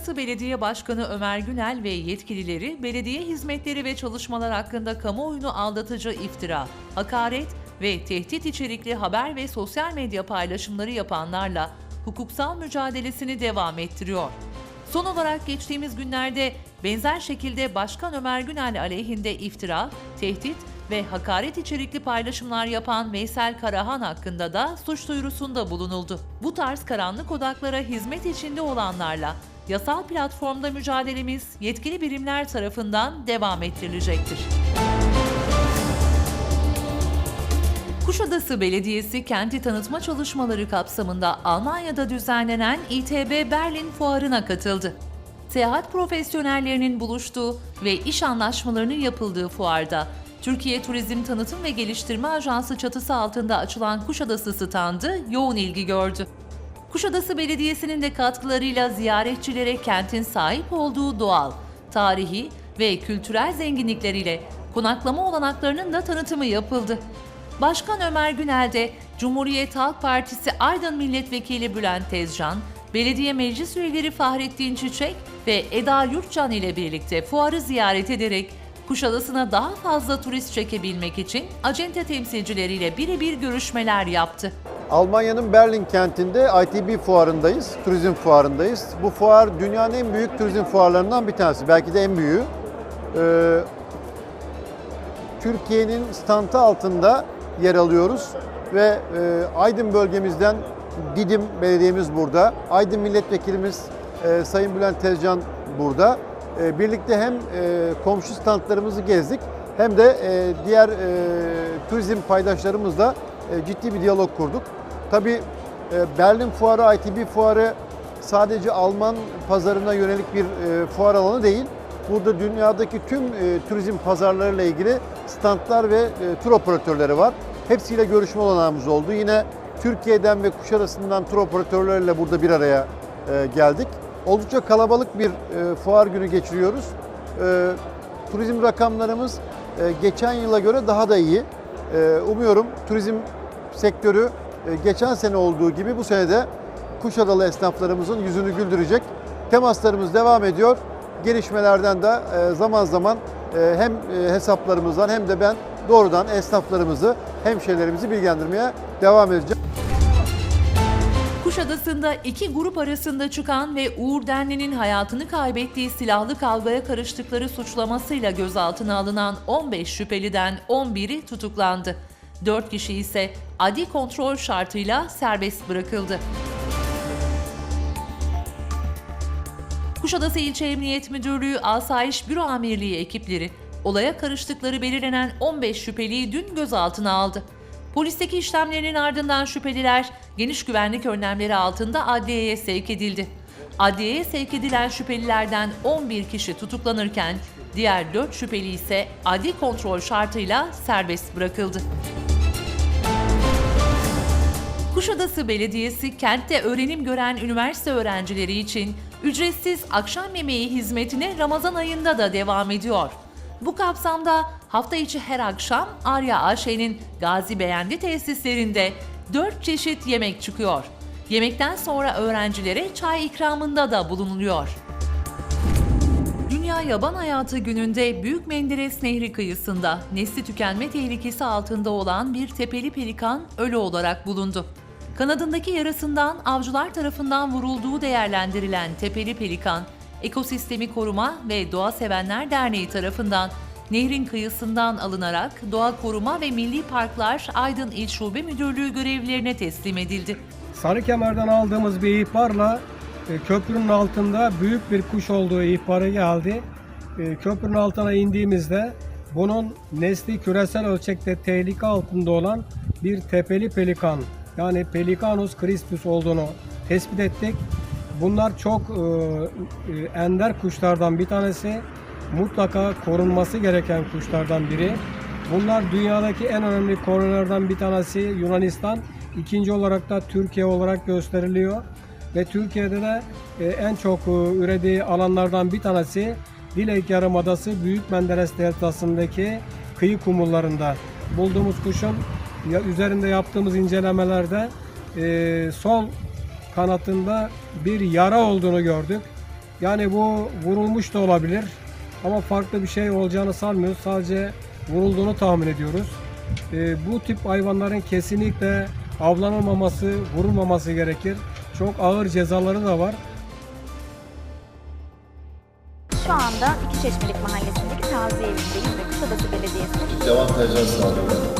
Kuşadası Belediye Başkanı Ömer Günel ve yetkilileri belediye hizmetleri ve çalışmalar hakkında kamuoyunu aldatıcı iftira, hakaret ve tehdit içerikli haber ve sosyal medya paylaşımları yapanlarla hukuksal mücadelesini devam ettiriyor. Son olarak geçtiğimiz günlerde benzer şekilde Başkan Ömer Günel aleyhinde iftira, tehdit ve hakaret içerikli paylaşımlar yapan Veysel Karahan hakkında da suç duyurusunda bulunuldu. Bu tarz karanlık odaklara hizmet içinde olanlarla yasal platformda mücadelemiz yetkili birimler tarafından devam ettirilecektir. Kuşadası Belediyesi kenti tanıtma çalışmaları kapsamında Almanya'da düzenlenen İTB Berlin Fuarı'na katıldı. Seyahat profesyonellerinin buluştuğu ve iş anlaşmalarının yapıldığı fuarda Türkiye Turizm Tanıtım ve Geliştirme Ajansı çatısı altında açılan Kuşadası standı yoğun ilgi gördü. Kuşadası Belediyesi'nin de katkılarıyla ziyaretçilere kentin sahip olduğu doğal, tarihi ve kültürel zenginlikleriyle konaklama olanaklarının da tanıtımı yapıldı. Başkan Ömer Günel de Cumhuriyet Halk Partisi Aydın Milletvekili Bülent Tezcan, Belediye Meclis Üyeleri Fahrettin Çiçek ve Eda Yurtcan ile birlikte fuarı ziyaret ederek Kuşadası'na daha fazla turist çekebilmek için acente temsilcileriyle birebir görüşmeler yaptı. Almanya'nın Berlin kentinde ITB fuarındayız, turizm fuarındayız. Bu fuar dünyanın en büyük turizm fuarlarından bir tanesi, belki de en büyüğü. Ee, Türkiye'nin standı altında yer alıyoruz ve e, Aydın bölgemizden Didim Belediyemiz burada, Aydın Milletvekilimiz e, Sayın Bülent Tezcan burada. E, birlikte hem e, komşu standlarımızı gezdik hem de e, diğer e, turizm paydaşlarımızla e, ciddi bir diyalog kurduk. Tabii e, Berlin Fuarı, ITB Fuarı sadece Alman pazarına yönelik bir e, fuar alanı değil. Burada dünyadaki tüm e, turizm pazarlarıyla ilgili standlar ve tur operatörleri var. Hepsiyle görüşme olanağımız oldu. Yine Türkiye'den ve Kuşadası'ndan tur operatörleriyle burada bir araya geldik. Oldukça kalabalık bir fuar günü geçiriyoruz. Turizm rakamlarımız geçen yıla göre daha da iyi. Umuyorum turizm sektörü geçen sene olduğu gibi bu sene de Kuşadalı esnaflarımızın yüzünü güldürecek. Temaslarımız devam ediyor. Gelişmelerden de e, zaman zaman e, hem e, hesaplarımızdan hem de ben doğrudan esnaflarımızı, hemşehrilerimizi bilgilendirmeye devam edeceğim. Kuşadası'nda iki grup arasında çıkan ve Uğur Denli'nin hayatını kaybettiği silahlı kavgaya karıştıkları suçlamasıyla gözaltına alınan 15 şüpheliden 11'i tutuklandı. 4 kişi ise adi kontrol şartıyla serbest bırakıldı. Kuşadası İlçe Emniyet Müdürlüğü Asayiş Büro Amirliği ekipleri olaya karıştıkları belirlenen 15 şüpheliyi dün gözaltına aldı. Polisteki işlemlerinin ardından şüpheliler geniş güvenlik önlemleri altında adliyeye sevk edildi. Adliyeye sevk edilen şüphelilerden 11 kişi tutuklanırken diğer 4 şüpheli ise adli kontrol şartıyla serbest bırakıldı. Kuşadası Belediyesi kentte öğrenim gören üniversite öğrencileri için ücretsiz akşam yemeği hizmetine Ramazan ayında da devam ediyor. Bu kapsamda hafta içi her akşam Arya AŞ'nin Gazi Beğendi tesislerinde 4 çeşit yemek çıkıyor. Yemekten sonra öğrencilere çay ikramında da bulunuluyor. Dünya Yaban Hayatı Günü'nde Büyük Menderes Nehri kıyısında nesli tükenme tehlikesi altında olan bir tepeli pelikan ölü olarak bulundu. Kanadındaki yarasından avcılar tarafından vurulduğu değerlendirilen tepeli pelikan, Ekosistemi Koruma ve Doğa Sevenler Derneği tarafından nehrin kıyısından alınarak Doğa Koruma ve Milli Parklar Aydın İl Şube Müdürlüğü görevlilerine teslim edildi. Sarıkemer'den aldığımız bir ihbarla e, köprünün altında büyük bir kuş olduğu ihbarı geldi. E, köprünün altına indiğimizde bunun nesli küresel ölçekte tehlike altında olan bir tepeli pelikan yani Pelicanus crispus olduğunu tespit ettik. Bunlar çok e, e, ender kuşlardan bir tanesi. Mutlaka korunması gereken kuşlardan biri. Bunlar dünyadaki en önemli korulardan bir tanesi Yunanistan. İkinci olarak da Türkiye olarak gösteriliyor. Ve Türkiye'de de e, en çok e, ürediği alanlardan bir tanesi Dilek Yarımadası Büyük Menderes Deltası'ndaki kıyı kumullarında. Bulduğumuz kuşun ya, üzerinde yaptığımız incelemelerde e, sol kanatında bir yara olduğunu gördük. Yani bu vurulmuş da olabilir ama farklı bir şey olacağını sanmıyoruz. Sadece vurulduğunu tahmin ediyoruz. Ee, bu tip hayvanların kesinlikle avlanılmaması, vurulmaması gerekir. Çok ağır cezaları da var. Şu anda İki Çeşmelik Mahallesi'ndeki taziye evindeyim ve Kuşadası Belediyesi'nin Devam tercih sağlıyor.